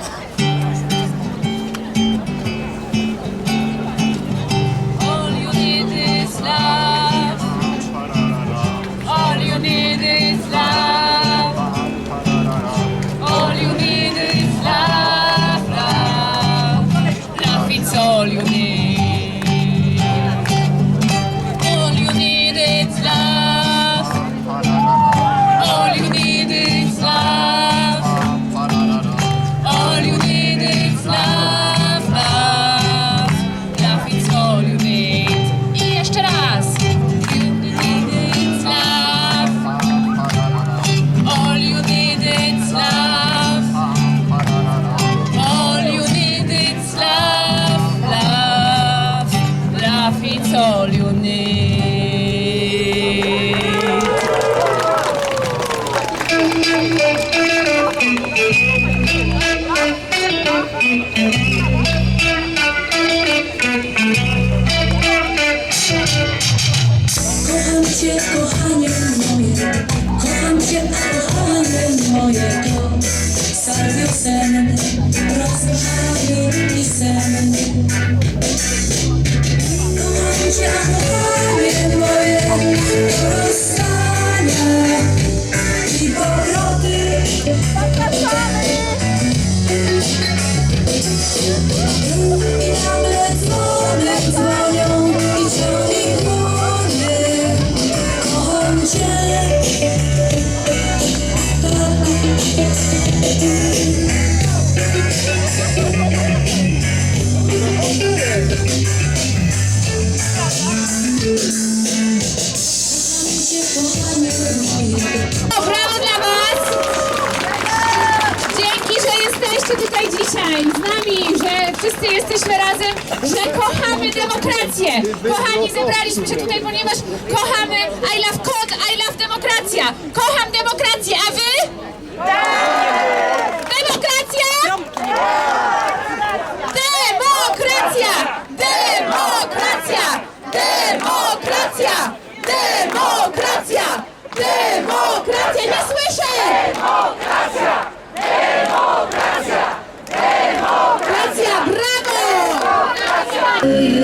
ます。Kocham cię, kochanie moje, kocham cię, ale... Brawo dla Was! Dzięki, że jesteście tutaj dzisiaj z nami, że wszyscy jesteśmy razem, że kochamy demokrację. Kochani, zebraliśmy się tutaj, ponieważ kochamy I love code, I love demokracja. Kocham demokrację, a Wy? Tak! you.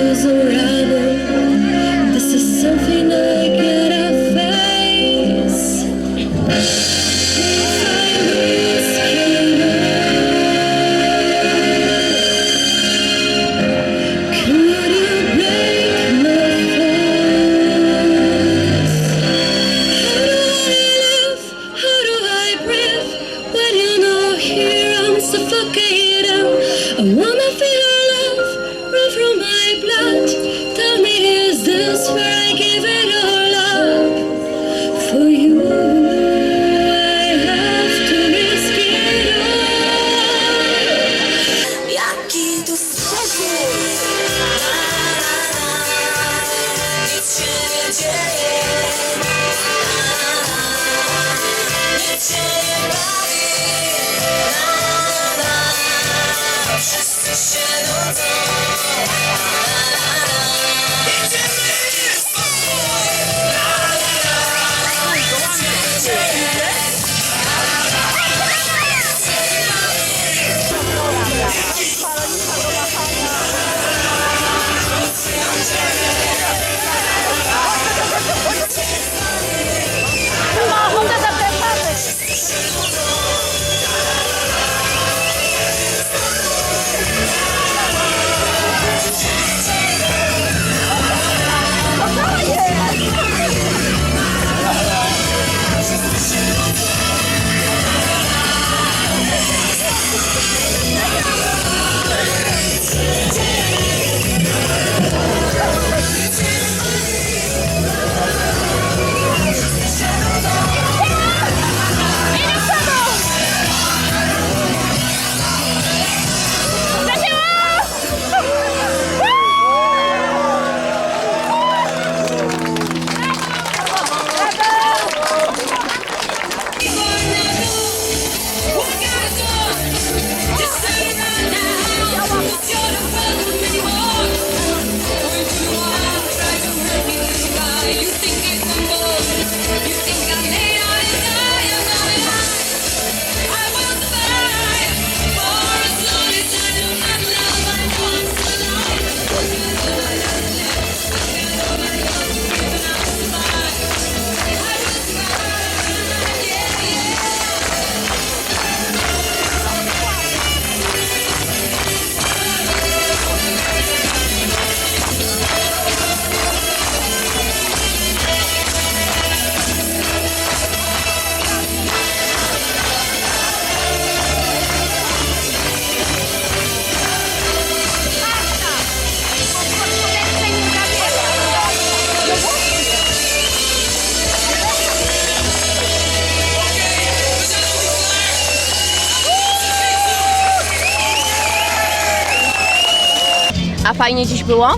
Fajnie dziś było?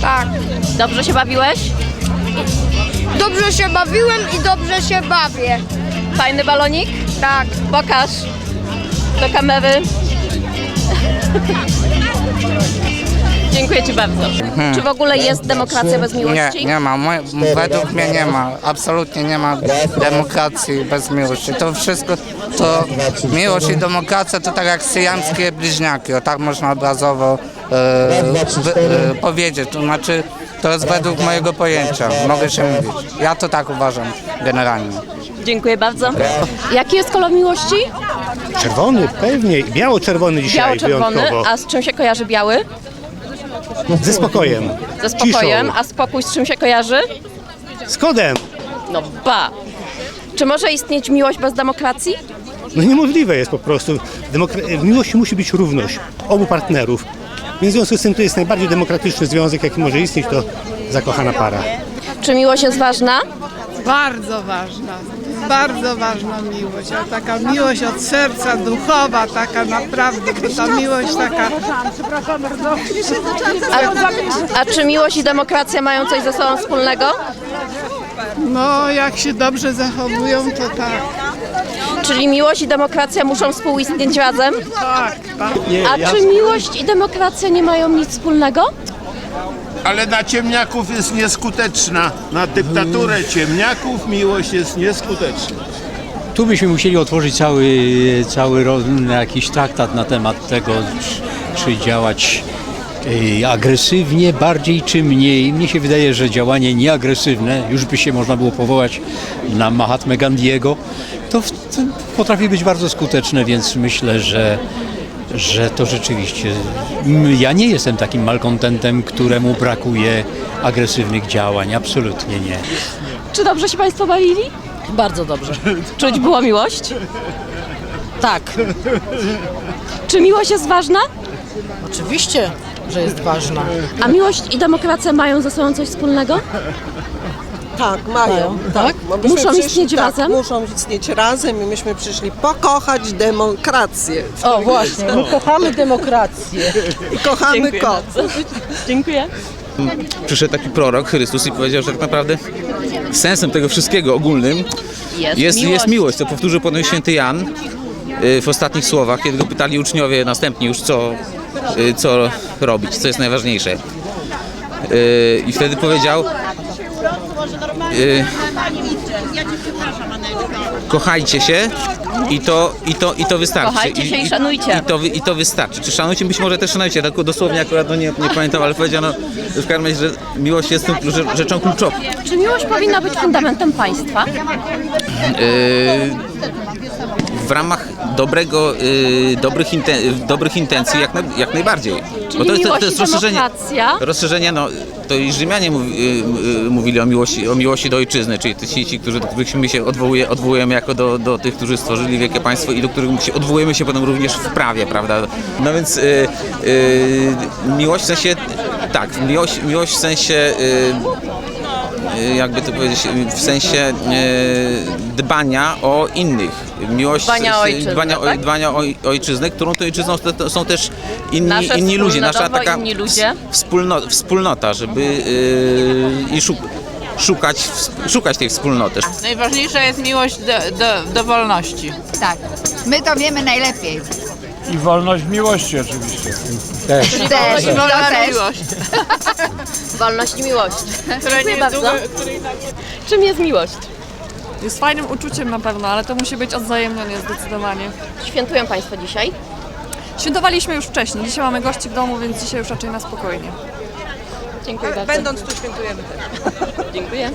Tak. Dobrze się bawiłeś? Dobrze się bawiłem i dobrze się bawię. Fajny balonik? Tak. Pokaż do kamery. Dziękuję Ci bardzo. Czy w ogóle jest demokracja bez Nie, miłości? nie ma. Moje, według mnie nie ma. Absolutnie nie ma demokracji bez miłości. To wszystko, to miłość i demokracja to tak jak syjamskie bliźniaki. O tak można obrazowo e, e, powiedzieć. To znaczy, to jest według mojego pojęcia. Mogę się mówić. Ja to tak uważam generalnie. Dziękuję bardzo. Jaki jest kolor miłości? Czerwony, pewnie. Biało-czerwony dzisiaj Biało-czerwony. wyjątkowo. A z czym się kojarzy biały? Ze spokojem. Ze spokojem. Ciszą. A spokój z czym się kojarzy? Z kodem. No ba. Czy może istnieć miłość bez demokracji? No niemożliwe jest po prostu. Demokra- w miłości musi być równość obu partnerów. Więc w związku z tym to jest najbardziej demokratyczny związek, jaki może istnieć, to zakochana para. Czy miłość jest ważna? Bardzo ważna, bardzo ważna miłość, ale taka miłość od serca, duchowa, taka naprawdę, to ta miłość taka, A, a czy miłość i demokracja mają coś ze sobą wspólnego? no jak się dobrze zachowują, to tak, Czyli miłość i demokracja muszą współistnieć razem? tak, tak. A czy miłość i demokracja nie mają nic wspólnego? Ale na ciemniaków jest nieskuteczna. Na dyktaturę ciemniaków miłość jest nieskuteczna. Tu byśmy musieli otworzyć cały, cały jakiś traktat na temat tego, czy, czy działać agresywnie bardziej czy mniej. Mnie się wydaje, że działanie nieagresywne, już by się można było powołać na Mahatmę Gandhiego, to, w, to potrafi być bardzo skuteczne, więc myślę, że, że to rzeczywiście. Ja nie jestem takim malkontentem, któremu brakuje agresywnych działań, absolutnie nie. Czy dobrze się Państwo bawili? Bardzo dobrze. Czuć było miłość? Tak, Czy miłość jest ważna? oczywiście, że jest ważna. A miłość i demokracja mają ze sobą coś wspólnego? Tak, mają. tak? Bo myśmy Muszą istnieć tak, razem? Muszą istnieć razem i myśmy przyszli pokochać demokrację. O właśnie, my kochamy demokrację. I kochamy kot. Dziękuję. przyszedł taki prorok, Chrystus i powiedział, że tak naprawdę sensem tego wszystkiego ogólnym Jest, jest, miłość. jest miłość. To powtórzył potem święty Jan y, w ostatnich słowach, kiedy go pytali uczniowie następnie już co, y, co robić, co jest najważniejsze. Y, I wtedy powiedział y, kochajcie się i to, i to, i to wystarczy. Kochajcie się i szanujcie. I to, wy- I to wystarczy. Czy szanujcie? Być może też szanujcie. Tak dosłownie akurat no nie, nie pamiętam, ale powiedziano w każdym razie, że miłość jest tą rze- rzeczą kluczową. Czy miłość powinna być fundamentem państwa? Yy, w ramach dobrego, yy, dobrych, inten- dobrych intencji jak, naj- jak najbardziej. Czyli miłość i rozszerzenie, demokracja? rozszerzenie, no to i Rzymianie mówi, yy, mówili o miłości, o miłości do ojczyzny, czyli ci, ci którzy, do których my się odwołuje, odwołujemy jako do, do tych, którzy stworzyli wielkie państwo i do których się odwołujemy się potem również w prawie, prawda? No więc yy, yy, miłość w sensie, tak, miłość, miłość w sensie y, jakby to powiedzieć, y, w sensie y, dbania o innych. Miłość, Dbania o y, ojczyznę, dbania, tak? dbania o ojczyznę, którą to ojczyzną są też inni, Nasze inni ludzie, nasza taka inni ludzie. Wspólno, wspólnota, żeby y, i szuk, szukać, szukać tej wspólnoty. Najważniejsza jest miłość do, do, do wolności. Tak. My to wiemy najlepiej. I wolność miłości oczywiście. Też. I wolna też. miłość. Wolność i miłość. Która Dziękuję nie bardzo. długo- Czym jest miłość? Jest fajnym uczuciem na pewno, ale to musi być odwzajemnione zdecydowanie. Świętują Państwo dzisiaj? Świętowaliśmy już wcześniej, dzisiaj mamy gości w domu, więc dzisiaj już raczej na spokojnie. Dziękuję bardzo. Będąc tu świętujemy też. Dziękuję.